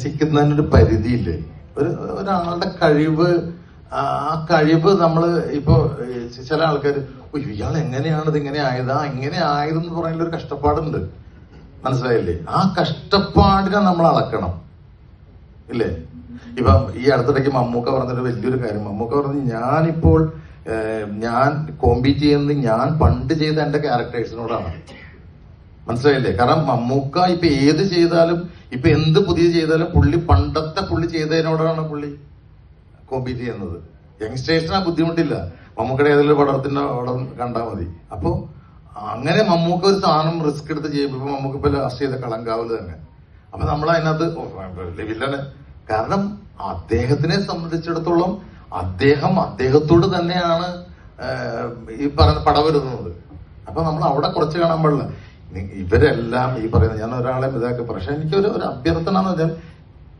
പരിഹസിക്കുന്നതിനൊരു പരിധിയില്ലേ? ഒരു ഒരാളുടെ കഴിവ് ആ കഴിവ് നമ്മൾ ഇപ്പോ ചില ആൾക്കാർ ഇയാൾ എങ്ങനെയാണ് ഇങ്ങനെ ആയത്? ആ ഇങ്ങനെ ആയതെന്ന് പറയുന്ന ഒരു കഷ്ടപ്പാടുണ്ട്. മനസ്സിലായില്ലേ? ആ കഷ്ടപ്പാടിനെ നമ്മൾ അളക്കണം. ഇല്ലേ? ഇപ്പൊ ഈ അടുത്തിടയ്ക്ക് മമ്മൂക്ക പറഞ്ഞൊരു വലിയൊരു കാര്യം. മമ്മൂക്ക പറഞ്ഞു ഞാനിപ്പോൾ ഞാൻ കോമ്പീറ്റ് ചെയ്യുന്നത് ഞാൻ പണ്ട് ചെയ്ത എന്റെ ക്യാരക്ടേഴ്സിനോടാണ്. മനസ്സിലായില്ലേ? കാരണം മമ്മൂക്ക ഇപ്പൊ ഏത് ചെയ്താലും ഇപ്പൊ എന്ത് പുതിയ ചെയ്താലും പുള്ളി പണ്ടത്തെ പുള്ളി ചെയ്തതിനോടാണ് പുള്ളി കോമ്പീറ്റ് ചെയ്യുന്നത്. യങ്സ്റ്റേഴ്സിന് ആ ബുദ്ധിമുട്ടില്ല. മമ്മൂക്കയുടെ ഏതെങ്കിലും പടത്തിന്റെ പടം കണ്ടാൽ മതി. അപ്പോ അങ്ങനെ മമ്മൂക്ക ഒരു സാധനം റിസ്ക് എടുത്ത് ചെയ്യുമ്പോൾ ഇപ്പൊ മമ്മൂക്ക ഇപ്പൊ ലാസ്റ്റ് ചെയ്ത കളങ്കാവൽ തന്നെ. അപ്പൊ നമ്മൾ അതിനകത്ത് വില്ലനെ. കാരണം അദ്ദേഹത്തിനെ സംബന്ധിച്ചിടത്തോളം അദ്ദേഹം അദ്ദേഹത്തോട് തന്നെയാണ് ഈ പറയുന്ന പടം വരുന്നത്. അപ്പൊ നമ്മൾ അവിടെ കുറച്ച് കാണാൻ പാടില്ല. ഇവരെല്ലാം ഈ പറയുന്ന ഞാൻ ഒരാളെ ഇതാക്കി പക്ഷെ എനിക്കൊരു ഒരു അഭ്യർത്ഥന എന്ന് വെച്ചാൽ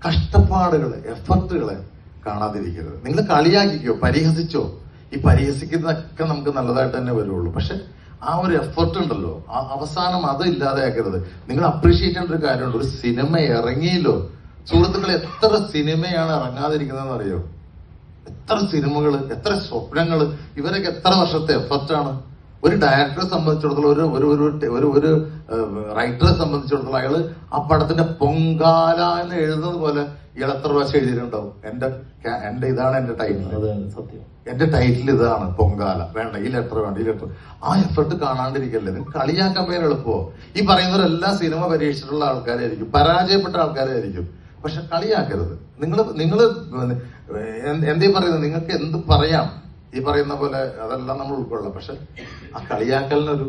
കഷ്ടപ്പാടുകൾ എഫർട്ടുകളെ കാണാതിരിക്കരുത്. നിങ്ങൾ കളിയാക്കിക്കോ പരിഹസിച്ചോ. ഈ പരിഹസിക്കുന്നതൊക്കെ നമുക്ക് നല്ലതായിട്ട് തന്നെ വരുള്ളൂ. പക്ഷെ ആ ഒരു എഫർട്ട് ഉണ്ടല്ലോ ആ അവസാനം അത് ഇല്ലാതെയാക്കരുത്. നിങ്ങൾ അപ്രീഷിയേറ്റ് ചെയ്യേണ്ട ഒരു കാര്യമുണ്ട്. ഒരു സിനിമ ഇറങ്ങിയല്ലോ. സുഹൃത്തുക്കൾ എത്ര സിനിമയാണ് ഇറങ്ങാതിരിക്കുന്നതെന്ന് അറിയോ? എത്ര സിനിമകൾ എത്ര സ്വപ്നങ്ങൾ ഇവരൊക്കെ എത്ര വർഷത്തെ എഫർട്ടാണ്? ഒരു ഡയറക്ടറെ സംബന്ധിച്ചിടത്തോളം ഒരു ഒരു ഒരു ഒരു ഒരു റൈറ്ററെ സംബന്ധിച്ചിടത്തോളം അയാൾ ആ പടത്തിന്റെ പൊങ്കാല എന്ന് എഴുതുന്നത് പോലെ ഇയാൾ എത്ര പ്രാവശ്യം എഴുതിയിട്ടുണ്ടാവും? എന്റെ എന്റെ ഇതാണ് എന്റെ ടൈറ്റിൽ സത്യം. എന്റെ ടൈറ്റിൽ ഇതാണ് പൊങ്കാല. വേണ്ട ഈ ലെറ്റർ വേണ്ട ഈ ലെറ്റർ ആ എഫർട്ട് കാണാണ്ടിരിക്കല്ലേ? നിങ്ങൾ കളിയാക്കാൻ പേര് എളുപ്പമോ? ഈ പറയുന്നവരെല്ലാം സിനിമ പരീക്ഷിച്ചിട്ടുള്ള ആൾക്കാരായിരിക്കും പരാജയപ്പെട്ട ആൾക്കാരായിരിക്കും. പക്ഷെ കളിയാക്കരുത്. നിങ്ങൾ നിങ്ങൾ എന്തേ പറയുന്നത്? നിങ്ങൾക്ക് എന്ത് പറയാം? ഈ പറയുന്ന പോലെ അതെല്ലാം നമ്മൾ ഉൾക്കൊള്ളാം. പക്ഷെ ആ കളിയാക്കലിനൊരു